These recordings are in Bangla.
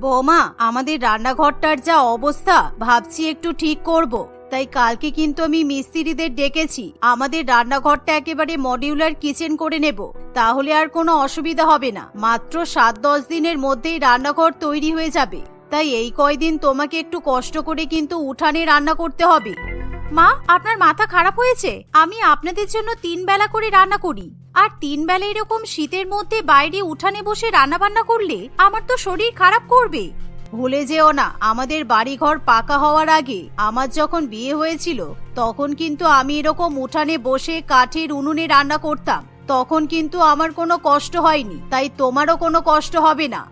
বৌমা, আমাদের রান্নাঘরটার যা অবস্থা, ভাবছি একটু ঠিক করব। তাই কালকে কিন্তু আমি মিস্ত্রিদের ডেকেছি। আমাদের রান্নাঘরটা একেবারে মডিউলার কিচেন করে নেব। তাহলে আর কোনো অসুবিধা হবে না। মাত্র সাত দশ দিনের মধ্যেই রান্নাঘর তৈরি হয়ে যাবে। তাই এই কয়দিন তোমাকে একটু কষ্ট করে কিন্তু উঠানে রান্না করতে হবে। মা, আপনার মাথা খারাপ হয়েছে? আমি আপনাদের জন্য তিন বেলা করে রান্না করি। আর তিন বেলা এরকম শীতের মধ্যে বাইরে উঠানে বসে রান্না বান্না করলে আমার তো শরীর খারাপ করবে। ভুলে যেও না, আমাদের বাড়িঘর পাকা হওয়ার আগে আমার যখন বিয়ে হয়েছিল, তখন কিন্তু আমি এরকম উঠানে বসে কাঠের উনুনে রান্না করতাম। তখন কিন্তু আমার কোনো কষ্ট হয়নি, তাই তোমারও কোনো কষ্ট হবে না।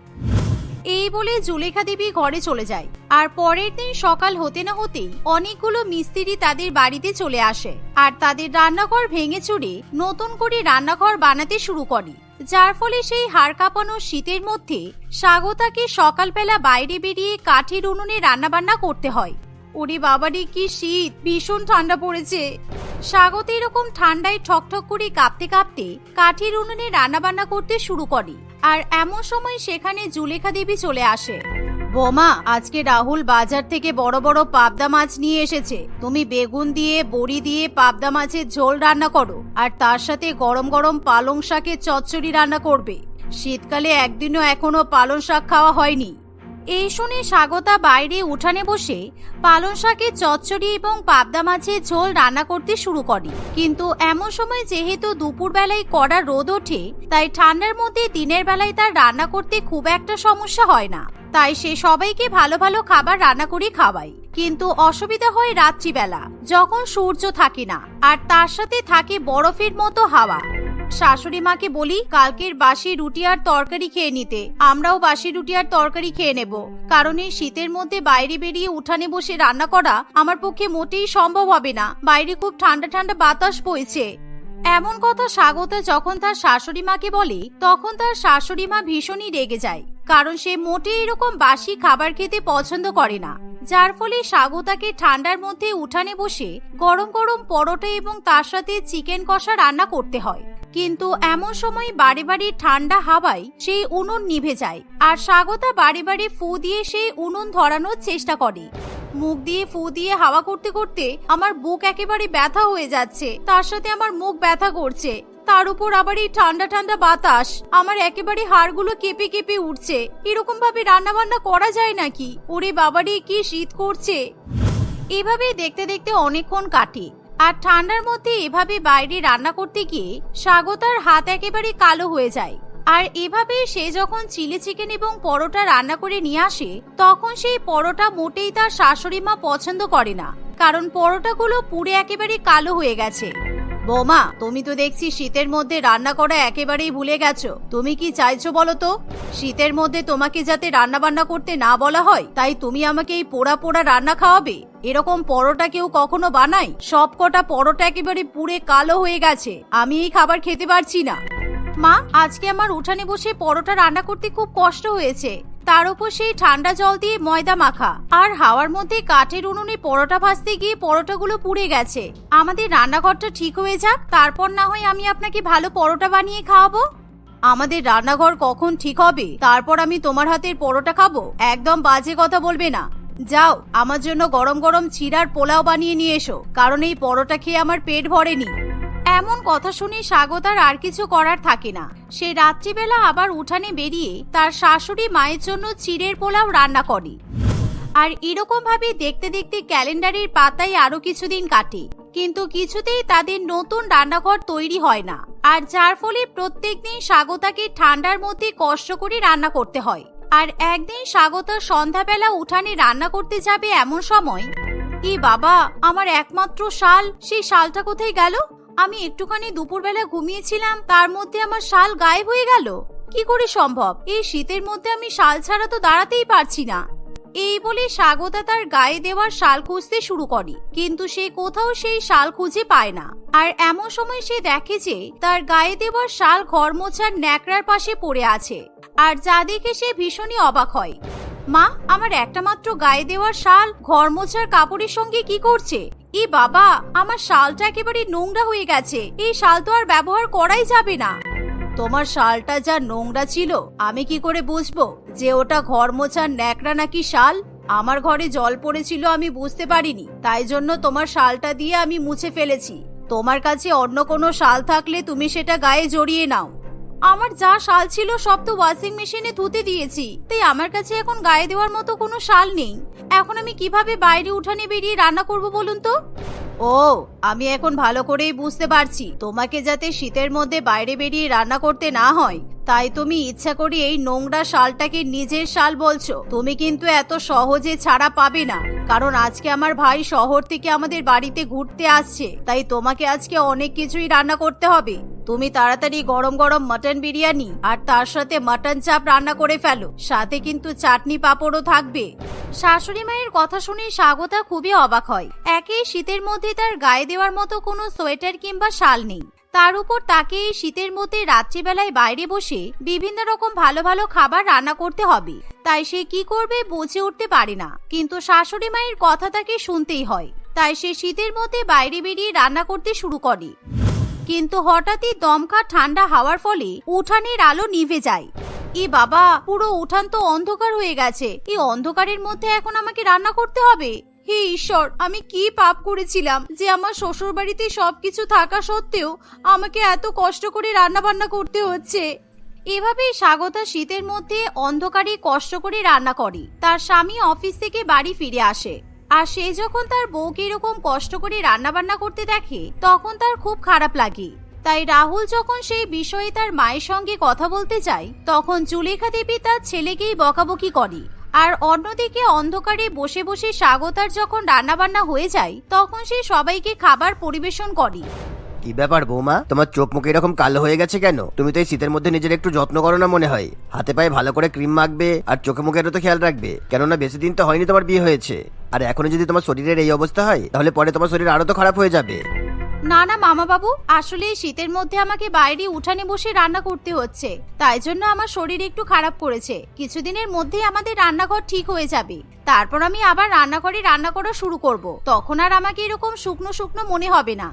এই বলে জুলেখা দেবী ঘরে চলে যায়। আর পরের দিন সকাল হতে না হতেই অনেকগুলো মিস্ত্রি তাদের বাড়িতে চলে আসে আর তাদের রান্নাঘর ভেঙে চুরে নতুন করে রান্নাঘর বানাতে শুরু করে। যার ফলে সেই হাড় কাঁপানো শীতের মধ্যে স্বাগতাকে সকালবেলা বাইরে বেরিয়ে কাঠের উনুনে রান্নাবান্না করতে হয়। ওরে বাবারে, কি শীত! ভীষণ ঠান্ডা পড়েছে। স্বাগত এরকম ঠান্ডায় ঠকঠক করে কাঁপতে কাঁপতে কাঠের উনুনে রান্নাবান্না করতে শুরু করে। আর এমন সময় সেখানে জুলেখা দেবী চলে আসে। বোমা, আজকে রাহুল বাজার থেকে বড় বড় পাবদা মাছ নিয়ে এসেছে। তুমি বেগুন দিয়ে, বড়ি দিয়ে পাবদা মাছের ঝোল রান্না করো, আর তার সাথে গরম গরম পালং শাকের চচ্চড়ি রান্না করবে। শীতকালে একদিনও এখনও পালং শাক খাওয়া হয়নি। এই শুনে স্বাগতা বাইরে উঠানে বসে পালং শাকে চচ্চড়ি এবং পাবদা মাছের ঝোল রান্না করতে শুরু করে। কিন্তু এমন সময় যেহেতু দুপুরবেলায় কড়া রোদ ওঠে, তাই ঠান্ডার মধ্যে দিনের বেলায় তার রান্না করতে খুব একটা সমস্যা হয় না। তাই সে সবাইকে ভালো ভালো খাবার রান্না করে খাওয়ায়। কিন্তু অসুবিধা হয় রাত্রিবেলা, যখন সূর্য থাকে না, আর তার সাথে থাকে বরফের মতো হাওয়া। শাশুড়ি মাকে বলি, কালকের বাসি রুটি আর তরকারি খেয়ে নিতে। আমরাও বাসি রুটি আর তরকারি খেয়ে নেব। কারণ এই শীতের মধ্যে বাইরে বেরিয়ে উঠানে বসে রান্না করা আমার পক্ষে মোটেই সম্ভব হবে না। বাইরে খুব ঠান্ডা ঠান্ডা বাতাস বইছে। এমন কথা স্বাগতা যখন তার শাশুড়ি মাকে বলে, তখন তার শাশুড়ি মা ভীষণই রেগে যায়। কারণ সে মোটেই এরকম বাসি খাবার খেতে পছন্দ করে না। যার ফলে স্বাগতাকে ঠান্ডার মধ্যে উঠানে বসে গরম গরম পরোটা এবং তার সাথে চিকেন কষা রান্না করতে হয়। কিন্তু এমন সময় বাড়ি বাড়ি ঠান্ডা হাওয়ায় সেই উনুন নিভে যায় আর স্বাগতা বাড়ি বাড়ি ফু দিয়ে সেই উনুন ধরানোর চেষ্টা করে। মুখ দিয়ে ফু দিয়ে হাওয়া করতে করতে আমার বুক একেবারে ব্যথা হয়ে যাচ্ছে। তার সাথে আমার মুখ ব্যথা করছে। তার উপর আবার এই ঠান্ডা ঠান্ডা বাতাস। আমার একেবারে হাড়গুলো কেঁপে কেঁপে উঠছে। এরকম ভাবে রান্না বান্না করা যায় নাকি? ওরে বাবারে, কি শীত করছে। এভাবে দেখতে দেখতে অনেকক্ষণ কাটে। আর ঠান্ডার মধ্যে এভাবে বাইরে রান্না করতে গিয়ে স্বাগতার হাত একেবারে কালো হয়ে যায়। আর এভাবে সে যখন চিলি চিকেন এবং পরোটা রান্না করে নিয়ে আসে, তখন সেই পরোটা মোটেই তার শাশুড়ি মা পছন্দ করে না। কারণ পরোটাগুলো পুড়ে একেবারে কালো হয়ে গেছে। বোমা, তুমি তো দেখছি শীতের মধ্যে রান্না করা একেবারেই ভুলে গেছো। তুমি কি চাইছো বলো তো? শীতের মধ্যে তোমাকে যাতে রান্না বান্না করতে না বলা হয়, তাই তুমি আমাকে এই পোড়া পোড়া রান্না খাওয়াবে? এরকম পরোটা কেউ কখনো বানায়? সব কটা পরোটা একেবারে পুড়ে কালো হয়ে গেছে। আমি এই খাবার খেতে পারছি না। মা, আজকে আমার উঠানে বসে পরোটা রান্না করতে খুব কষ্ট হয়েছে। তার উপর সেই ঠান্ডা জল দিয়ে ময়দা মাখা। আর হাওয়ার মধ্যে কাঠের উনুনে পরোটা ভাজতে গিয়ে পরোটাগুলো পুড়ে গেছে। আমাদের রান্নাঘরটা ঠিক হয়ে যাক, তারপর না হয় আমি আপনাকে ভালো পরোটা বানিয়ে খাওয়াবো। আমাদের রান্নাঘর কখন ঠিক হবে, তারপর আমি তোমার হাতের পরোটা খাব? একদম বাজে কথা বলবে না। যাও, আমার জন্য গরম গরম চিরার পোলাও বানিয়ে নিয়ে এসো, কারণ এই পরোটা খেয়ে আমার পেট ভরেনি। এমন কথা শুনে স্বাগতার আর কিছু করার থাকে না। সে রাত্রিবেলা আবার উঠানে বেরিয়ে তার শাশুড়ি মায়ের জন্য চিড়ের পোলাও রান্না করে। আর এরকম ভাবে দেখতে দেখতে ক্যালেন্ডারের পাতায় আরও কিছুদিন কাটে। কিন্তু কিছুতেই তাদের নতুন রান্নাঘর তৈরি হয় না। আর যার ফলে প্রত্যেক দিন স্বাগতাকে ঠান্ডার মধ্যে কষ্ট করে রান্না করতে হয়। আর একদিন স্বাগতা সন্ধ্যাবেলা উঠানে রান্না করতে যাবে এমন সময়, এ বাবা, আমার একমাত্র শাল, সেই শালটা কোথায় গেল? আমি একটুখানি দুপুরবেলা ঘুমিয়েছিলাম, তার মধ্যে আমার শাল গায়েব হয়ে গেল। কি করে সম্ভব? এই শীতের মধ্যে আমি শাল ছাড়া তো দাঁড়াতেই পারছি না। এই বলে স্বাগতা তার গায়ে দেওয়ার শাল খুঁজতে শুরু করে, কিন্তু সে কোথাও সেই শাল খুঁজে পায় না। আর এমন সময় সে দেখে যে, তার গায়ে দেওয়ার শাল ঘর মোছার ন্যাকড়ার পাশে পড়ে আছে। আর যা দেখে সে ভীষণই অবাক হয়। মা, আমার একটা মাত্র গায়ে দেওয়ার শাল ঘর মোছার কাপড়ের সঙ্গে কি করছে? এ বাবা, আমার শালটা একেবারে নোংরা হয়ে গেছে। এই শাল তো আর ব্যবহার করাই যাবে না। তোমার শালটা যা নোংরা ছিল, আমি কি করে বুঝব? যে ওটা ঘর মোছার ন্যাকড়া নাকি শাল? আমার ঘরে জল পড়েছিল আমি বুঝতে পারিনি। তাই জন্য তোমার শালটা দিয়ে আমি মুছে ফেলেছি। তোমার কাছে অন্য কোনো শাল থাকলে তুমি সেটা গায়ে জড়িয়ে নাও। আমার যা শাল ছিল সব তো ওয়াশিং মেশিনে ধুতে দিয়েছি। তাই আমার কাছে এখন গায়ে দেওয়ার মতো কোনো শাল নেই। এখন আমি কীভাবে বাইরে উঠানে বেরিয়ে রান্না করব বলুন তো? ও, আমি এখন ভালো করেই বুঝতে পারছি। তোমাকে যাতে শীতের মধ্যে বাইরে বেরিয়ে রান্না করতে না হয়, তাই তুমি ইচ্ছা করে এই নোংরা শালটাকে নিজের শাল বলছো। তুমি কিন্তু এত সহজে ছাড়া পাবে না। কারণ আজকে আমার ভাই শহর থেকে আমাদের বাড়িতে ঘুরতে আসছে। তাই তোমাকে আজকে অনেক কিছুই রান্না করতে হবে। তুমি তাড়াতাড়ি গরম গরম মটন বিরিয়ানি আর তার সাথে মটন চাপ রান্না করে ফেলো। সাথে কিন্তু চাটনি পাঁপড়ও থাকবে। শাশুড়ি মায়ের কথা শুনে স্বাগতা খুবই অবাক হয়। একেই শীতের মধ্যে তার গায়ে দেওয়ার মতো কোনো সোয়েটার কিংবা শাল নেই। তার উপর তাকে এই শীতের মধ্যে রাত্রিবেলায় বাইরে বসে বিভিন্ন রকম ভালো ভালো খাবার রান্না করতে হবে। তাই সে কি করবে বুঝে উঠতে পারে না। কিন্তু শাশুড়ি মায়ের কথা তাকে শুনতেই হয়। তাই সে শীতের মধ্যে বাইরে বেরিয়ে রান্না করতে শুরু করে। কিন্তু হঠাৎই দমকা ঠান্ডা হাওয়ার ফলে উঠানের আলো নিভে যায়। এ বাবা, পুরো উঠান তো অন্ধকার হয়ে গেছে। এই অন্ধকারের মধ্যে এখন আমাকে রান্না করতে হবে? হে ঈশ্বর, আমি কি পাপ করেছিলাম যে আমার শ্বশুর বাড়িতে সবকিছু থাকা সত্ত্বেও আমাকে এত কষ্ট করে রান্না বান্না করতে হচ্ছে? এভাবেই স্বাগতা শীতের মধ্যে অন্ধকারে কষ্ট করে রান্না করে। তার স্বামী অফিস থেকে বাড়ি ফিরে আসে। আর সে যখন তার বউকে এরকম কষ্ট করে রান্না বান্না করতে দেখে, তখন তার খুব খারাপ লাগে। তাই রাহুল যখন সেই বিষয়ে তার মায়ের সঙ্গে কথা বলতে যায়, তখন জুলেখা দেবী তার ছেলেকেই বকাবকি করে। আর অন্যদিকে অন্ধকারে বসে বসে স্বাগতার যখন রান্নাবান্না হয়ে যায়, তখন সে সবাইকে খাবার পরিবেশন করে। কি ব্যাপার বৌমা? তোমার চোখ মুখ এরকম কালো হয়ে গেছে কেন? তুমি তো এই শীতের মধ্যে নিজের একটু যত্ন করো না মনে হয়। হাতে পায়ে ভালো করে ক্রিম মাখবে আর চোখে মুখেরও তো খেয়াল রাখবে। কেননা বেশি দিন তো হয়নি তোমার বিয়ে হয়েছে। আর এখনও যদি তোমার শরীরের এই অবস্থা হয়, তাহলে পরে তোমার শরীর আরও তো খারাপ হয়ে যাবে। না না মামা বাবু আসলে এই শীতের মধ্যে আমাকে বাইরে উঠানে বসে রান্না করতে হচ্ছে। তাই জন্য আমার শরীর একটু খারাপ করেছে। কিছুদিনের মধ্যেই আমাদের রান্নাঘর ঠিক হয়ে যাবে। তারপর আমি আবার রান্নাঘরে রান্না করা শুরু করব। তখন আর আমাকে এরকম শুকনো শুকনো মনে হবে না।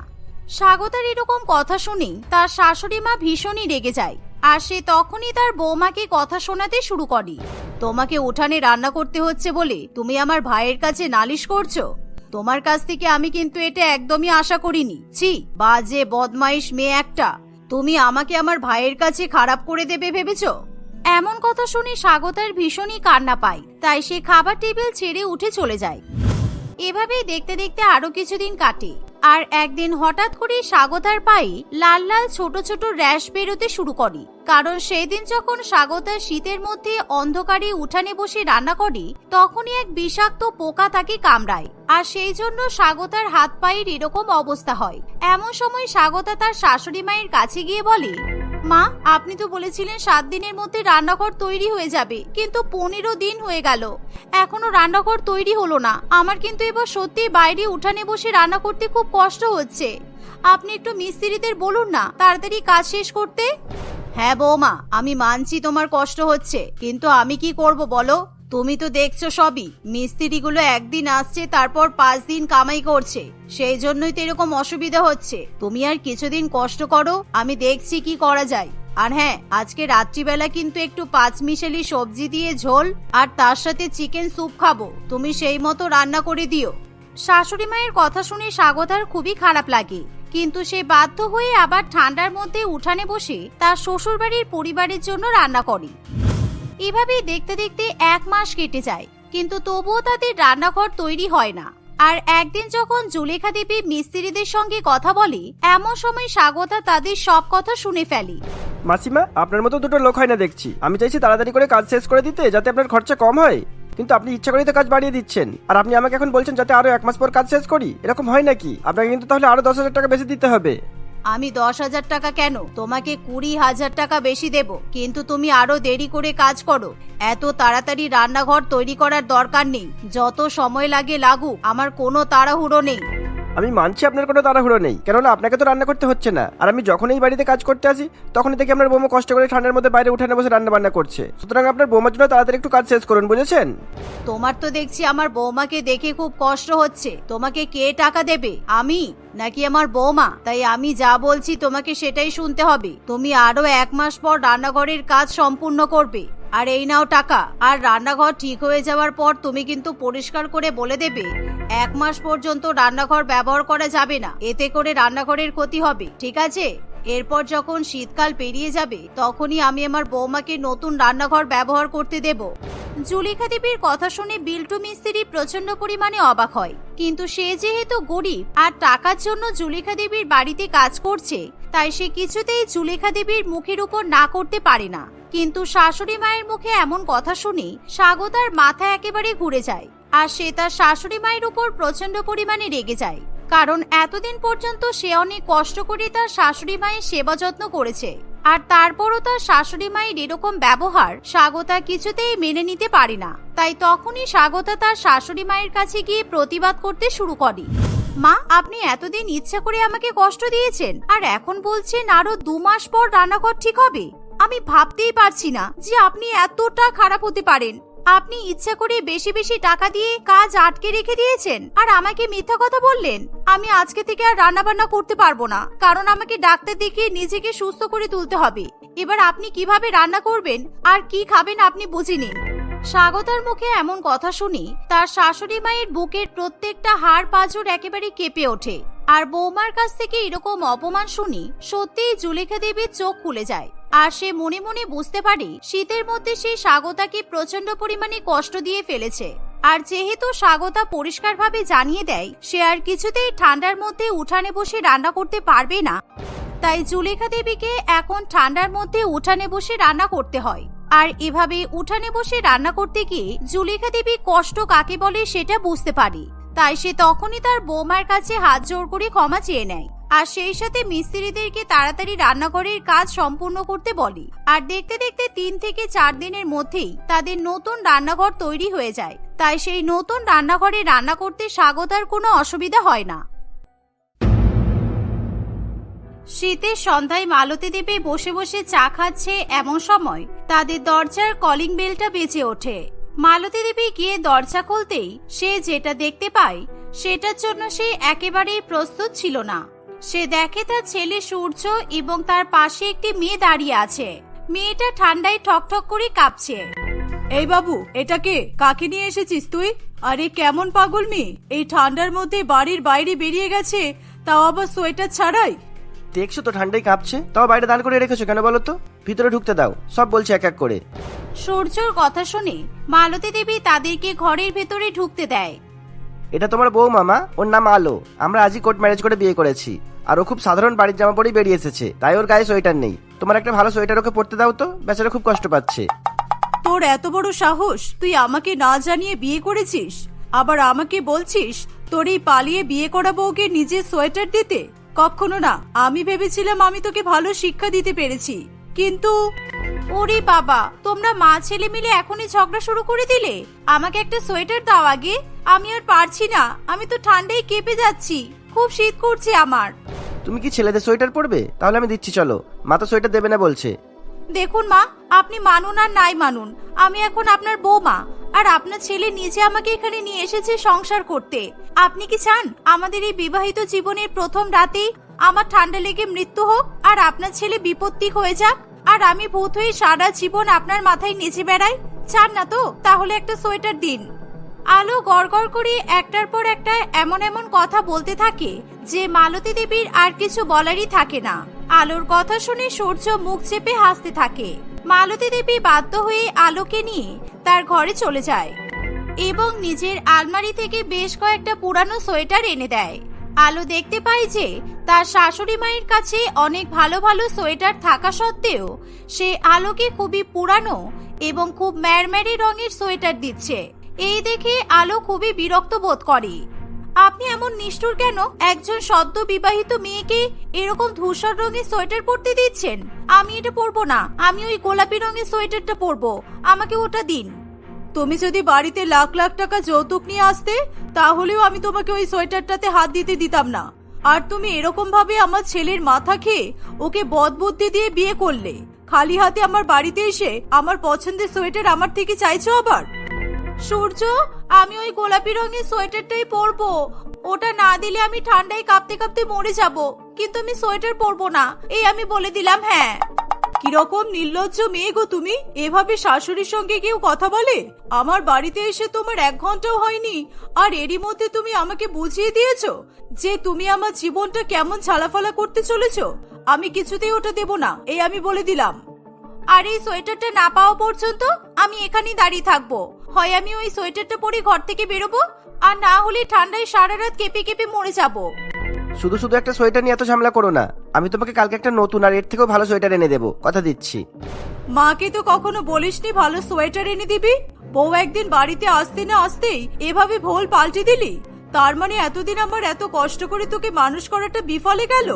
স্বাগতার এরকম কথা শুনে তার শাশুড়ি মা ভীষণই রেগে যায়। আর সে তখনই তার বৌমাকে কথা শোনাতে শুরু করে। তোমাকে উঠানে রান্না করতে হচ্ছে বলে তুমি আমার ভাইয়ের কাছে নালিশ করছ। তোমার কাছ থেকে আমি কিন্তু এটা একদমই আশা করিনি। ছি, বাজে বদমাইশ মেয়ে একটা। তুমি আমাকে আমার ভাইয়ের কাছে খারাপ করে দেবে ভেবেছো? এমন কথা শুনে স্বাগতার ভীষণই কান্না পায়। তাই সে খাবার টেবিল ছেড়ে উঠে চলে যায়। এভাবেই দেখতে দেখতে আরও কিছুদিন কাটে। আর একদিন হঠাৎ করে স্বাগতার পায়ে লাল লাল ছোট ছোট র্যাশ বেরোতে শুরু করে। কারণ সেই দিন যখন স্বাগতার শীতের মধ্যে অন্ধকারে উঠানে বসে রান্না করে, তখনই এক বিষাক্ত পোকা তাকে কামড়ায়। আর সেই জন্য স্বাগতার হাত পায়ের এরকম অবস্থা হয়। এমন সময় স্বাগতা তার শাশুড়ি মায়ের কাছে গিয়ে বলে মা, আপনি তো বলেছিলেন সাত দিনের মধ্যে রান্নাঘর তৈরি হয়ে যাবে, কিন্তু পনেরো দিন হয়ে গেল। এখনও রান্নাঘর তৈরি হলো না। আমার কিন্তু এবার সত্যি বাইরে উঠানে বসে রান্না করতে খুব কষ্ট হচ্ছে। আপনি একটু মিস্ত্রিদের বলুন না, তাড়াতাড়ি কাজ শেষ করতে। হ্যাঁ বৌমা, আমি মানছি তোমার কষ্ট হচ্ছে, কিন্তু আমি কি করব বলো? তুমি তো দেখছ সবই। মিস্ত্রিগুলো একদিন আসছে, তারপর পাঁচ দিন কামাই করছে। সেই জন্যই তো এরকম অসুবিধা হচ্ছে। তুমি আর কিছুদিন কষ্ট করো, আমি দেখছি কি করা যায়। আর হ্যাঁ আজকে রাত্রিবেলা কিন্তু একটু পাঁচ মিশালি সবজি দিয়ে ঝোল, আর তার সাথে চিকেন স্যুপ খাব। তুমি সেই মতো রান্না করে দিও। শাশুড়ি মায়ের কথা শুনে স্বাগতার খুবই খারাপ লাগে। কিন্তু সে বাধ্য হয়ে আবার ঠান্ডার মধ্যে উঠানে বসে তার শ্বশুরবাড়ির পরিবারের জন্য রান্না করে। এভাবেই দেখতে দেখতে এক মাস কেটে যায়, কিন্তু তবুও তাদের রান্নাঘর তৈরি হয় না। আর একদিন যখন জুলেখা দেবী মিস্ত্রিদের সঙ্গে কথা বলে, এমন সময় স্বাগতা তাদের সব কথা শুনে ফেলে। মাসিমা, আপনার মতো দুটো লোক হয় না দেখছি। আমি চাইছি তাড়াতাড়ি করে কাজ শেষ করে দিতে, যাতে আপনার খরচা কম হয়। কিন্তু আপনি ইচ্ছা করেই তো কাজ বাড়িয়ে দিচ্ছেন। আর আপনি আমাকে এখন বলছেন যাতে আরও এক মাস পর কাজ শেষ করি? এরকম হয় নাকি? আপনাকে কিন্তু তাহলে আরও দশ হাজার টাকা বেশি দিতে হবে। আমি দশ হাজার টাকা কেন? তোমাকে কুড়ি হাজার টাকা বেশি দেব। কিন্তু তুমি আরও দেরি করে কাজ করো। এত তাড়াতাড়ি রান্নাঘর তৈরি করার দরকার নেই। যত সময় লাগে লাগু আমার কোনো তাড়াহুড়ো নেই। আমি মানছি আপনার কোনো তাড়াহুড়ো নেই, কেননা আপনাকে তো রান্না করতে হচ্ছে না। আর আমি যখন এই বাড়িতে কাজ করতে আসি, তখনই থেকে আপনার বৌমা কষ্ট করে ঠান্ডার মধ্যে বাইরে উঠানে বসে রান্না বান্না করছে। সুতরাং আপনার বৌমার জন্য তাড়াতাড়ি একটু কাজ শেষ করুন, বুঝেছেন? তোমার তো দেখছি আমার বৌমাকে দেখে খুব কষ্ট হচ্ছে। তোমাকে কে টাকা দেবে, আমি? নাকি আমার বৌমা? তাই আমি যা বলছি তোমাকে সেটাই শুনতে হবে। তুমি আরও এক মাস পর রান্নাঘরের কাজ সম্পূর্ণ করবে। আর এই নাও টাকা। আর রান্নাঘর ঠিক হয়ে যাওয়ার পর তুমি কিন্তু পরিষ্কার করে বলে দেবে, এক মাস পর্যন্ত রান্নাঘর ব্যবহার করা যাবে না। এতে করে রান্নাঘরের ক্ষতি হবে, ঠিক আছে? এরপর যখন শীতকাল পেরিয়ে যাবে, তখনই আমি আমার বৌমাকে নতুন রান্নাঘর ব্যবহার করতে দেব। জুলিখা দেবীর কথা শুনে বিল্টু মিস্ত্রি প্রচণ্ড পরিমাণে অবাক হয়। কিন্তু সে যেহেতু গরিব আর টাকার জন্য জুলেখা দেবীর বাড়িতে কাজ করছে, তাই সে কিছুতেই জুলেখা দেবীর মুখের উপর না করতে পারে না। কিন্তু শাশুড়ি মায়ের মুখে এমন কথা শুনে স্বাগতার মাথা একেবারে ঘুরে যায়, আর সে তার শাশুড়ি মায়ের উপর প্রচণ্ড পরিমাণে রেগে যায়। কারণ এতদিন পর্যন্ত সে অনেক কষ্ট করে তার শাশুড়ি মায়ের সেবা যত্ন করেছে। আর তারপরও তার শাশুড়ি মায়ের এরকম ব্যবহার স্বাগতা কিছুতেই মেনে নিতে পারে না। তাই তখনই স্বাগতা তার শাশুড়ি মায়ের কাছে গিয়ে প্রতিবাদ করতে শুরু করে। মা, আপনি এতদিন ইচ্ছা করে আমাকে কষ্ট দিয়েছেন, আর এখন বলছেন আরও দু মাস পর রান্নাঘর ঠিক হবে? আমি ভাবতেই পারছি না যে আপনি এতটা খারাপ হতে পারেন। আপনি ইচ্ছা করে বেশি বেশি টাকা দিয়ে কাজ আটকে রেখে দিয়েছেন আর আমাকে মিথ্যা কথা বললেন। আমি আজকে থেকে আর রান্না বান্না করতে পারব না, কারণ আমাকে ডাক্তার দেখিয়ে নিজেকে সুস্থ করে তুলতে হবে। এবার আপনি কীভাবে রান্না করবেন আর কি খাবেন আপনি বুঝে নিন। স্বাগতার মুখে এমন কথা শুনি তার শাশুড়ি মায়ের বুকের প্রত্যেকটা হাড় পাঁজর একেবারে কেঁপে ওঠে। আর বৌমার কাছ থেকে এরকম অপমান শুনি সত্যিই জুলেখা দেবীর চোখ খুলে যায়। আর সে মনে মনে বুঝতে পারে শীতের মধ্যে সে স্বাগতাকে প্রচণ্ড পরিমাণে কষ্ট দিয়ে ফেলেছে। আর যেহেতু স্বাগতা পরিষ্কারভাবে জানিয়ে দেয়, সে আর কিছুতেই ঠান্ডার মধ্যে উঠানে বসে রান্না করতে পারবে না। তাই জুলেখা দেবীকে এখন ঠান্ডার মধ্যে উঠানে বসে রান্না করতে হয়। আর এভাবে উঠানে বসে রান্না করতে গিয়ে জুলেখা দেবী কষ্ট কাকে বলে সেটা বুঝতে পারে। তাই সে তখনই তার বৌমার কাছে হাত জোর করে ক্ষমা চেয়ে নেয়। আর সেই সাথে মিস্ত্রিদেরকে তাড়াতাড়ি রান্নাঘরের কাজ সম্পূর্ণ করতে বলে। আর দেখতে দেখতে তিন থেকে চার দিনের মধ্যেই তাদের নতুন রান্নাঘর তৈরি হয়ে যায়। তাই সেই নতুন রান্নাঘরে রান্না করতে স্বাগতার কোনো অসুবিধা হয় না। শীতের সন্ধ্যায় মালতী দেবী বসে বসে চা খাচ্ছে এমন সময় তাদের দরজার কলিং বেলটা বেজে ওঠে। মালতী দেবী গিয়ে দরজা খুলতেই সে যেটা দেখতে পায়, সেটার জন্য সে একেবারেই প্রস্তুত ছিল না। সে দেখে তার ছেলে সূর্য এবং তার পাশে একটি মেয়ে দাঁড়িয়ে আছে। মেয়েটা ঠান্ডায় ঠকঠক করে কাঁপছে। এই বাবু এটা কে? কাকে নিয়ে এসেছিস তুই? আরে কেমন পাগল মেয়ে? এই ঠান্ডার মধ্যে বাড়ির বাইরে বেরিয়ে গেছে তাও আবার সোয়েটার ছাড়াই? দেখছ তো ঠান্ডায় কাঁপছে। তাও বাইরে দাঁড় করে রেখেছো কেন বলো তো? ভিতরে ঢুকতে দাও সব বলছে এক এক করে। সূর্যর কথা শুনে মালতী দেবী তাদেরকে ঘরের ভেতরে ঢুকতে দেয়। এটা তোমার বউ মামা ওর নাম আলো। আমরা আজই কোর্ট ম্যারেজ করে বিয়ে করেছি। আর ও খুব সাধারণ বাড়ির জামা পরেই বেরিয়ে এসেছে। তাই ওর গায়ে সোয়েটার নেই। তোমার একটা ভালো সোয়েটার ওকে পরতে দাও তো। বেচারা খুব কষ্ট পাচ্ছে। তোর এত বড় সাহস? তুই আমাকে না জানিয়ে বিয়ে করেছিস? আবার আমাকে বলছিস তোর এই পালিয়ে বিয়ে করা বউকে নিজের সোয়েটার দিতে? কখনো না। আমি ভেবেছিলাম আমি তোকে ভালো শিক্ষা দিতে পেরেছি। কিন্তু ওরে বাবা, তোমরা মা ছেলে মিলে এখনই ঝগড়া শুরু করে দিলে? আমাকে একটা সোয়েটার দাও আগে। আমি আর পারছি না। আমি তো ঠান্ডায় কেঁপে যাচ্ছি। খুব শীত করছে আমার। তুমি কি ছেলেদের সোয়েটার পরবে? তাহলে আমি দিচ্ছি চলো। মা তো সোয়েটার দেবে না বলছে। দেখুন মা আপনি মানুন আর নাই মানুন। আমি এখন আপনার বৌমা। আর আপনার ছেলে নিজে আমাকে এখানে নিয়ে এসেছে সংসার করতে। আপনি কি চান আমাদের এই বিবাহিত জীবনের প্রথম রাতেই আমার ঠান্ডা লেগে মৃত্যু হোক আর আপনার ছেলে বিপত্তি হয়ে যাক? আর আমি ভূত হয়ে সারা জীবন আপনার মাথায় নেচে বেড়াই? চান না তো? তাহলে একটা সোয়েটার দিন। আলো গড়গড় করে একটার পর একটা এমন এমন কথা বলতে থাকে যে মালতী দেবীর আর কিছু বলারই থাকে না। আলোর কথা শুনে সূর্য মুখ চেপে হাসতে থাকে। মালতী দেবী বাধ্য হয়ে আলোকে নিয়ে তার ঘরে চলে যায় এবং নিজের আলমারি থেকে বেশ কয়েকটা পুরানো সোয়েটার এনে দেয়। আলো দেখতে পায় যে তার শাশুড়ি মায়ের কাছে অনেক ভালো ভালো সোয়েটার থাকা সত্ত্বেও সে আলোকে খুবই পুরানো এবং খুব ম্যারম্যারি রঙের সোয়েটার দিচ্ছে। এই দেখে আলো খুবই বিরক্ত বোধ করে। আপনি এমন নিষ্ঠুর কেন? একজন সদ্য বিবাহিত মেয়েকে এরকম ধূসর রঙের সোয়েটার পরতে দিচ্ছেন? আমি এটা পরবো না। আমি ওই গোলাপি রঙের সোয়েটারটা পরবো। আমাকে ওটা দিন। তুমি যদি বাড়িতে লাখ লাখ টাকা যৌতুক নিয়ে আসতে, তাহলেও আমি তোমাকে ওই সোয়েটারটাতে হাত দিতে দিতাম না। আর তুমি এরকম ভাবে আমার ছেলের মাথা খেয়ে ওকে বদবুদ্ধি দিয়ে বিয়ে করলে। খালি হাতে আমার বাড়িতে এসে আমার পছন্দের সোয়েটার আমার থেকে চাইছো আবার? সূর্য, আমি ওই গোলাপি রঙের সোয়েটারটাই পরবো। ওটা না দিলে আমি ঠান্ডায় কাঁপতে কাঁপতে মরে যাব। কিন্তু আমি সোয়েটার পরবো না। এই আমি বলে দিলাম হ্যাঁ। কীরকম নির্লজ্জ মেয়ে গো তুমি। এভাবে শাশুড়ির সঙ্গে কেউ কথা বলে? আমার বাড়িতে এসে তোমার এক ঘন্টাও হয়নি। আর এরই মধ্যে তুমি আমাকে বুঝিয়ে দিয়েছ যে তুমি আমার জীবনটা কেমন ছালাফালা করতে চলেছ। আমি কিছুতেই ওটা দেব না। এই আমি বলে দিলাম। আর এই সোয়েটারটা না পাওয়া পর্যন্ত আমি এখানেই দাঁড়িয়ে থাকব। হয় আমি ওই সোয়েটারটা পরে ঘর থেকে বেরোবো? আর না হলে ঠান্ডায় সারা রাত কেঁপে কেঁপে মরে যাব। শুধু শুধু একটা সোয়েটার নিয়ে এত ঝামেলা করো না। আমি তোমাকে কালকে একটা নতুন আর এর থেকেও ভালো সোয়েটার এনে দেবো। কথা দিচ্ছি। মাকে তো কখনো বলিসনি ভালো সোয়েটার এনে দিবি? বউ একদিন বাড়িতে আসতে না আসতেই এভাবে ভোল পাল্টে দিলি? তার মানে এতদিন আমার এত কষ্ট করে তোকে মানুষ করাটা বিফলে গেল?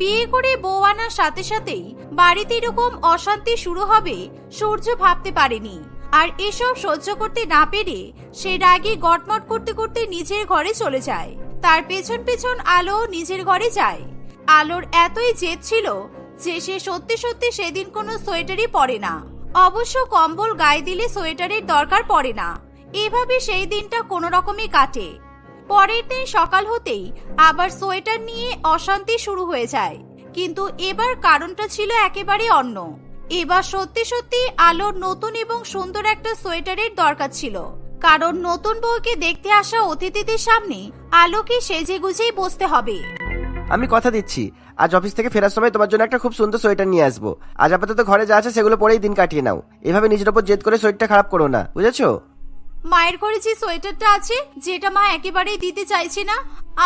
বিয়ে করে বউ আনার সাথে সাথেই বাড়িতে এরকম অশান্তি শুরু হবে সূর্য ভাবতে পারেনি। আর এসব সহ্য করতে না পেরে সে রাগে গটমট করতে করতে নিজের ঘরে চলে যায়। তার পেছন পেছন আলো নিজের ঘরে যায়। আলোর এতই জেদ ছিল যে সে সত্যি সত্যি সেদিন কোনো সোয়েটারই পরে না। অবশ্য কম্বল গায়ে দিলে সোয়েটারের দরকার পড়ে না। এভাবে সেই দিনটা কোনো রকমে কাটে। পরের দিন সকাল হতেই আবার সোয়েটার নিয়ে অশান্তি শুরু হয়ে যায়। কিন্তু এবার কারণটা ছিল একেবারে অন্য। এবার সত্যি সত্যি আলোর নতুন এবং সুন্দর একটা সোয়েটারের দরকার ছিল। কারণ নতুন বউকে দেখতে আসা অতিথিদের সামনে আলোকে সেজে গুজেই বসতে হবে। আমি কথা দিচ্ছি। আজ অফিস থেকে ফেরার সময় তোমার জন্য একটা খুব সুন্দর সোয়েটার নিয়ে আসব। আজ আপাতত ঘরে যা আছে সেগুলো পরেই দিন কাটিয়ে নাও। এভাবে নিজের ওপর জেদ করে সোয়েটারটা খারাপ করো না, বুঝেছ? মায়ের ঘরে যে সোয়েটারটা আছে যেটা মা একেবারেই দিতে চাইছে না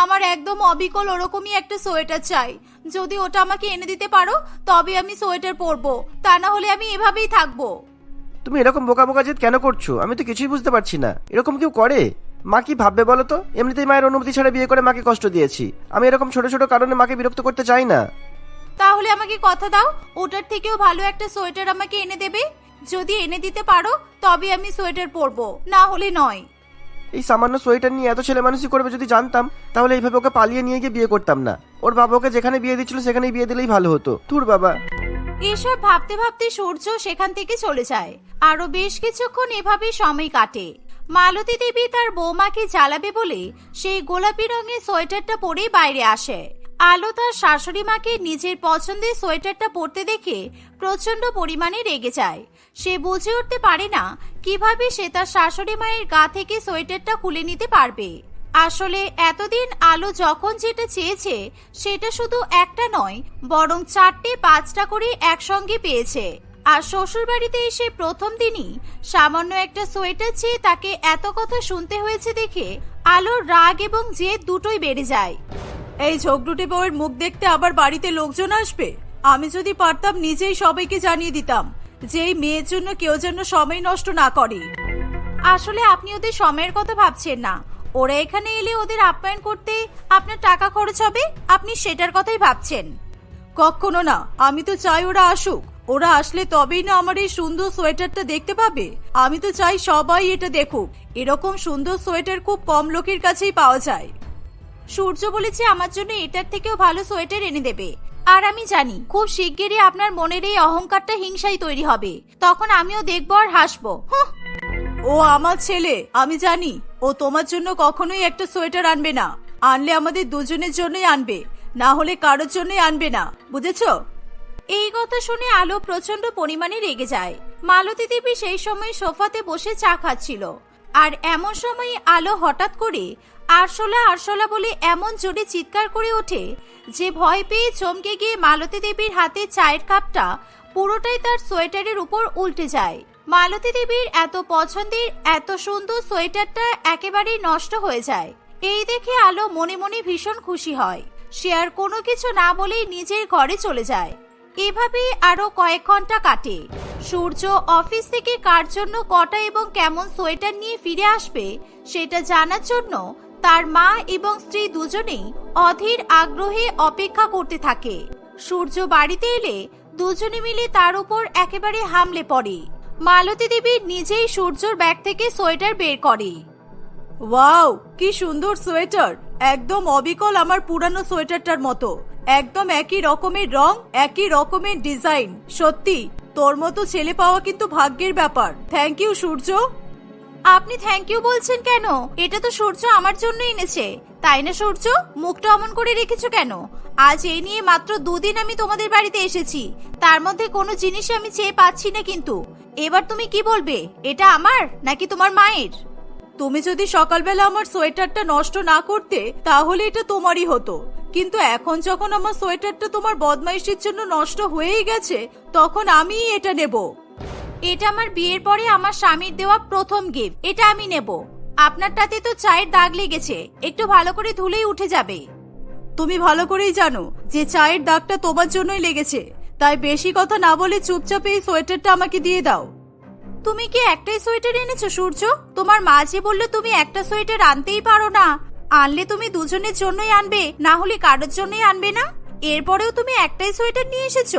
আমার একদম অবিকল ওরকমই একটা সোয়েটার চাই। যদি ওটা আমাকে এনে দিতে পারো তবে আমি সোয়েটার পরবো। তা না হলে আমি এভাবেই থাকব। তুমি এরকম বোকা বোকা জেদ কেন করছ? আমি তো কিছুই বুঝতে পারছি না। এরকম কেউ করে? মা কি ভাববে বলো তো? এমনিতেই মায়ের অনুমতি ছাড়া বিয়ে করে মাকে কষ্ট দিয়েছি। আমি এরকম ছোট ছোট কারণে মাকে বিরক্ত করতে চাই না। তাহলে আমাকে কথা দাও ওটার থেকেও ভালো একটা সোয়েটার আমাকে এনে দেবে। যদি এনে দিতে পারো তবে আমি সোয়েটার পরবো। না হলে নয়। এই সামান্য সোয়েটার নিয়ে এত ছেলে মানুষই করবে যদি জানতাম তাহলে এইভাবে ওকে পালিয়ে নিয়ে গিয়ে বিয়ে করতাম না। ওর বাবা ওকে যেখানে বিয়ে দিচ্ছিল সেখানেই বিয়ে দিলেই ভালো হতো। তোর বাবা। এসব ভাবতে ভাবতে সূর্য সেখান থেকে চলে যায়। আরও বেশ কিছুক্ষণ এভাবে সময় কাটে। মালতী দেবী তার বৌমাকে জ্বালাবে বলে সেই গোলাপি রঙের সোয়েটারটা পরেই বাইরে আসে। আলো তার শাশুড়ি মাকে নিজের পছন্দের সোয়েটারটা পরতে দেখে প্রচণ্ড পরিমাণে রেগে যায়। সে বুঝে উঠতে পারে না কীভাবে সে তার শাশুড়ি মায়ের গা থেকে সোয়েটারটা খুলে নিতে পারবে। আসলে এতদিন আলো যখন যেটা চেয়েছে, সেটা শুধু একটা নয়, বরং চারটে, পাঁচটা করে একসঙ্গে পেয়েছে। আর শ্বশুর বাড়িতে এসে প্রথম দিনই সামান্য একটা সোয়েটার চেয়ে তাকে এত কথা শুনতে হয়েছে দেখে আলোর রাগ এবং জেদ দুটোই বেড়ে যায়। এই ঝগড়ুটে বউয়ের মুখ দেখতে আবার বাড়িতে লোকজন আসবে? আমি যদি পারতাম, নিজেই সবাইকে জানিয়ে দিতাম। যে এই মেয়ের জন্য কেউ যেন সময় নষ্ট না করে। আসলে আপনি ওদের সময়ের কথা ভাবছেন না। ওরা এখানে এলে ওদের আপ্যায়ন করতে আপনার টাকা খরচ হবে? আপনি সেটার কথাই ভাবছেন। কখনো না। আমি তো চাই ওরা আসুক। ওরা আসলে তবেই না আমার এই সুন্দর সোয়েটারটা দেখতে পাবে। আমি তো চাই সবাই এটা দেখুক। এরকম সুন্দর সোয়েটার খুব কম লোকের কাছেই পাওয়া যায়। সূর্য বলেছে আমার জন্য এটার থেকেও ভালো সোয়েটার এনে দেবে। আর আমি জানি খুব শিগগিরই আপনার মনের এই অহংকারটা হিংসাই তৈরি হবে। তখন আমিও দেখব আর হাসবো। হুঁ। ও আমার ছেলে আমি জানি ও তোমার জন্য কখনোই একটা সোয়েটার আনবে না। আনলে আমাদের দুজনের জন্যই আনবে না হলে কারোর জন্যই আনবে না। বুঝেছ? এই কথা শুনে আলো প্রচণ্ড পরিমাণে রেগে যায়। মালতী দেবী সেই সময় সোফাতে বসে চা খাচ্ছিল। আর এমন সময় আলো হঠাৎ করে আরশোলা আরশোলা বলে এমন জোরে চিৎকার করে ওঠে যে ভয় পেয়ে চমকে গিয়ে মালতী দেবীর হাতে চায়ের কাপটা পুরোটাই তার সোয়েটারের উপর উল্টে যায়। মালতী দেবীর এত পছন্দের, এত সুন্দর সোয়েটারটা একেবারেই নষ্ট হয়ে যায়। এই দেখে আলো মনে মনে ভীষণ খুশি হয়। সে আর কোনো কিছু না বলেই নিজের ঘরে চলে যায়। এভাবেই আরও কয়েক ঘণ্টা কাটে। সূর্য অফিস থেকে কার জন্য কটা এবং কেমন সোয়েটার নিয়ে ফিরে আসবে, সেটা জানার জন্য তার মা এবং স্ত্রী দুজনেই অধীর আগ্রহে অপেক্ষা করতে থাকে। সূর্য বাড়িতে এলে দুজনে মিলে তার উপর একেবারে হামলে পড়ে। মালতী দেবী নিজেই সূর্যর ব্যাগ থেকে সোয়েটার বের করে। ওয়াও, কি সুন্দর সোয়েটার! একদম অবিকল আমার পুরানো সোয়েটারটার মতো। একদম একই রকমের রং, একই রকমের ডিজাইন। সত্যি, তোর মতো ছেলে পাওয়া কিন্তু ভাগ্যের ব্যাপার। Thank you, Surya. আপনি থ্যাংক ইউ বলছেন কেন? এটা তো সূর্য আমার জন্য এনেছে। তাই না সূর্য? মুখটা অমন করে রেখেছো কেন? আজ এই নিয়ে মাত্র দুদিন আমি তোমাদের বাড়িতে এসেছি। তার মধ্যে কোনো জিনিস আমি চেয়ে পাচ্ছি না কিন্তু। এবার তুমি কি বলবে? এটা আমার নাকি তোমার মায়ের? তুমি যদি সকালবেলা আমার সোয়েটারটা নষ্ট না করতে, তাহলে এটা তোমারই হতো। কিন্তু এখন যখন আমার সোয়েটারটা তোমার বদমাইশির জন্য নষ্ট হয়েই গেছে, তখন আমিই এটা নেব। এটা আমার বিয়ের পরে আমার স্বামীর দেওয়া প্রথম গিফট এটা আমি নেব। আপনারটাতে তো চায়ের দাগ লেগেছে। একটু ভালো করে ধুলেই উঠে যাবে। তুমি ভালো করেই জানো যে চায়ের দাগটা তোমার জন্যই লেগেছে। তাই বেশি কথা না বলে চুপচাপ এই সোয়েটারটা আমাকে দিয়ে দাও। তুমি কি একটাই সোয়েটার এনেছো, সূর্য? তোমার মা যে বলল তুমি একটা সোয়েটার আনতেই পারো না। আনলে তুমি দুজনের জন্যই আনবে, না হলে কারোর জন্যই আনবে না? এরপরেও তুমি একটাই সোয়েটার নিয়ে এসেছ।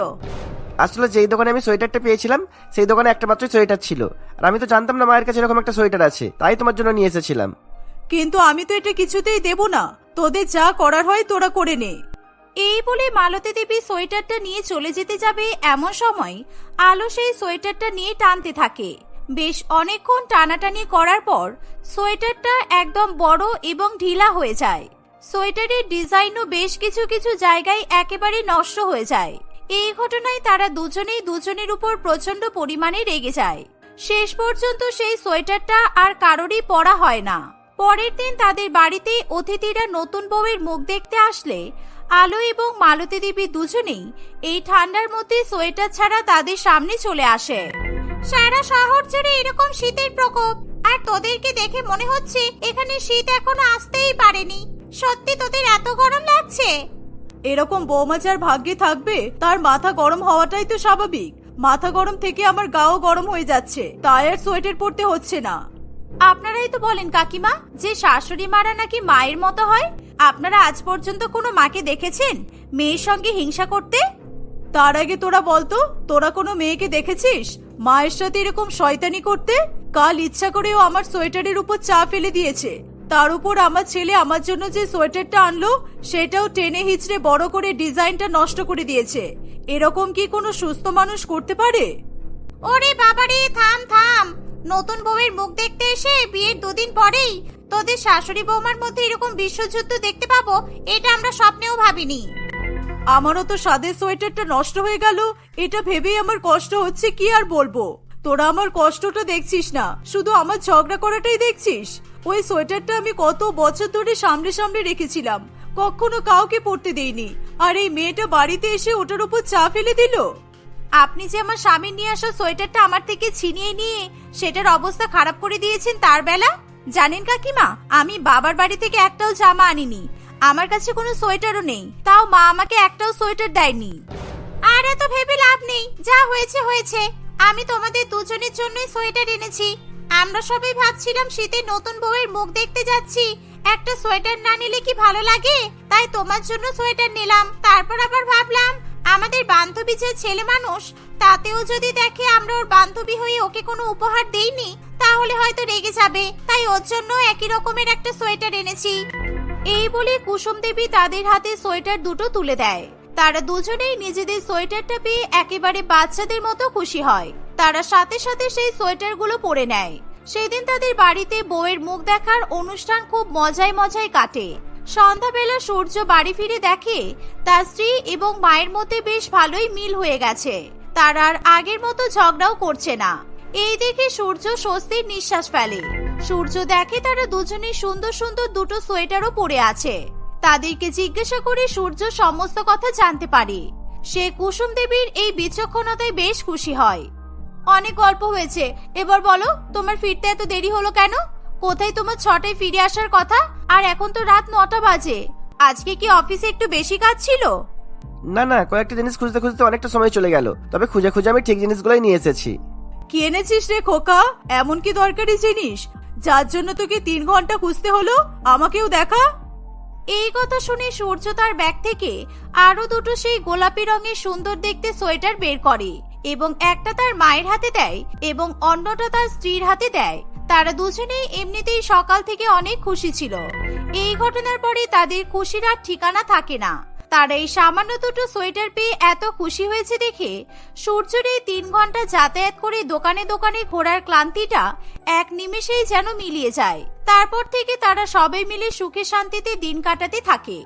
আসলে যেই দোকানে আমি সোয়েটারটা পেয়েছিলাম সেই দোকানে একটা মাত্র সোয়েটার ছিল। আর আমি তো জানতাম না মায়ের কাছে এরকম একটা সোয়েটার আছে তাই তোমার জন্য নিয়ে এসেছিলাম। কিন্তু আমি তো এটা কিছুতেই দেব না। তোদের যা করার হয় তোরা করে নে। এই বলে মালতী দেবী সোয়েটারটা নিয়ে চলে যেতে যাবে এমন সময়। আলো সেই সোয়েটারটা নিয়ে টানতে থাকে। বেশ অনেকক্ষণ টানাটানি করার পর সোয়েটারটা একদম বড় এবং ঢিলা হয়ে যায়। সোয়েটারের ডিজাইনও বেশ কিছু কিছু জায়গায় একেবারে নষ্ট হয়ে যায়। এই ঘটনায় তারা দুজনেই দুজনের উপর প্রচণ্ড পরিমাণে রেগে যায়। শেষ পর্যন্ত সেই সোয়েটারটা আর কারোরই পরা হয় না। পরের দিন তাদের বাড়িতে অতিথিরা নতুন বউয়ের মুখ দেখতে আসলে আলো এবং মালতী দেবী দুজনেই এই ঠান্ডার মধ্যে সোয়েটার ছাড়া তাদের সামনে চলে আসে। সারা শহর জুড়ে এরকম শীতের প্রকোপ, আর তোদেরকে দেখে মনে হচ্ছে এখানে শীত এখনও আসতেই পারেনি। সত্যি তোদের এত গরম লাগছে? এরকম বৌমা যার ভাগ্যে থাকবে তার মাথা গরম হওয়াটাই তো স্বাভাবিক। মাথা গরম থেকে আমার গাও গরম হয়ে যাচ্ছে তাই আর সোয়েটার পরতে হচ্ছে না। আপনারাই তো বলেন কাকিমা যে শাশুড়ি মারা নাকি মায়ের মতো হয়? আপনারা আজ পর্যন্ত কোনো মাকে দেখেছেন? মেয়ের সঙ্গে হিংসা করতে? তার আগে তোরা বলতো তোরা কোনো মেয়েকে দেখেছিস? মায়ের সাথে এরকম শয়তানি করতে? কাল ইচ্ছা করেও আমার সোয়েটারের উপর চা ফেলে দিয়েছে। তার উপর আমার ছেলে আমার জন্য যে সোয়েটারটা আনলো সেটাও টেনে হিচড়ে বড় করে ডিজাইনটা নষ্ট করে দিয়েছে। এরকম কি কোনো সুস্থ মানুষ করতে পারে? ওরে বাবারে থাম থাম। নতুন বউয়ের মুখ দেখতে এসে বিয়ের দুদিন পরেই তোদের শাশুড়ি বৌমার মধ্যে এরকম বিশ্বযুদ্ধ দেখতে পাবো এটা আমরা স্বপ্নেও ভাবিনি। আমারও তো স্বাদের সোয়েটারটা নষ্ট হয়ে গেল এটা ভেবেই আমার কষ্ট হচ্ছে কি আর বলব? তোরা আমার কষ্টটা দেখছিস না, শুধু আমার ঝগড়া করাটাই দেখছিস? ওই সোয়েটারটা আমি কত বছর ধরে সামনে সামনে রেখেছিলাম, কখনো কাউকে পড়তে দেইনি, আর এই মেয়েটা বাড়িতে এসে ওটার উপর চা ফেলে দিল। আপনি যে আমার স্বামী নিয়ে আসা সোয়েটারটা আমার থেকে ছিনিয়ে নিয়ে সেটার অবস্থা খারাপ করে দিয়েছেন তার বেলা? জানেন কাকিমা, আমি বাবার বাড়ি থেকে একটাও জামা আনিনি, আমার কাছে কোনো সোয়েটারও নেই, তাও মা আমাকে একটাও সোয়েটার দেয়নি। আর এত ভেবে লাভ নেই, যা হয়েছে হয়েছে। আমি তোমাদের দুজনের জন্যই সোয়েটার এনেছি। আমরা সবাই ভাবছিলাম শীতে নতুন বউয়ের মুখ দেখতে যাচ্ছি। একটা সোয়েটার না নিলে কি ভালো লাগে? তাই তোমার জন্য সোয়েটার নিলাম। তারপর আবার ভাবলাম, আমাদের বান্ধবী যে ছেলে মানুষ, তাতেও যদি দেখে আমরা ওর বান্ধবী হয়ে ওকে কোনো উপহার দেইনি, তাহলে হয়তো রেগে যাবে। তাই ওর জন্য একই রকমের একটা সোয়েটার এনেছি। এই বলে কুসুম দেবী তাদের হাতে সোয়েটার দুটো তুলে দেয়। তারা দুজনেই নিজেদের সোয়েটারটা পেয়ে একেবারে বাচ্চাদের মতো খুশি হয়। তারা সাথে সাথে সেই সোয়েটারগুলো পরে নেয়। সেদিন তাদের বাড়িতে বউয়ের মুখ দেখার অনুষ্ঠান খুব মজায় মজায় কাটে। সন্ধ্যাবেলা সূর্য বাড়ি ফিরে দেখে, তার স্ত্রী এবং মায়ের মধ্যে বেশ ভালোই মিল হয়ে গেছে। তারা আর আগের মতো ঝগড়াও করছে না। এই দেখে সূর্য স্বস্তির নিঃশ্বাস ফেলে। সূর্য দেখে তারা দুজনেই সুন্দর সুন্দর দুটো সোয়েটারও পরে আছে। তাদেরকে জিজ্ঞাসা করে সূর্য সমস্ত কথা জানতে পারে। সে কুসুম দেবীর এই বিচক্ষণতায় বেশ খুশি হয়। অনেক গল্প হয়েছে। এবার বলো তোমার ফিরতে এত দেরি হলো কেন? কোথায় তোমার ছটায় ফিরে আসার কথা? আর এখন তো রাত নটা বাজে। আজকে কি অফিসে একটু বেশি কাজ ছিল? না না কয়েকটা জিনিস খুঁজতে খুঁজতে অনেকটা সময় চলে গেল। তবে খুঁজে খুঁজে আমি ঠিক জিনিসগুলোই নিয়ে এসেছি। কি এনেছিস রে খোকা? এমন কি দরকারি জিনিস? যার জন্য তোকে তিন ঘণ্টা খুঁজতে হলো? আমাকেও দেখা। এই কথা শুনে সূর্য তার ব্যাগ থেকে আরও দুটো সেই গোলাপি রঙের সুন্দর দেখতে সোয়েটার বের করে এবং একটা তার মায়ের হাতে দেয় এবং অন্যটা তার স্ত্রীর হাতে দেয়। তারা দুজনেই এমনিতেই সকাল থেকে অনেক খুশি ছিল। এই ঘটনার পরে তাদের খুশির আর ঠিকানা থাকে না। তারা এই সামান্য দুটো সোয়েটার পেয়ে এত খুশি হয়েছে দেখে সূর্যের এই তিন ঘণ্টা যাতায়াত করে দোকানে দোকানে ঘোরার ক্লান্তিটা এক নিমেষেই যেন মিলিয়ে যায়। তারপর থেকে তারা সবাই মিলে সুখে শান্তিতে দিন কাটাতে থাকে।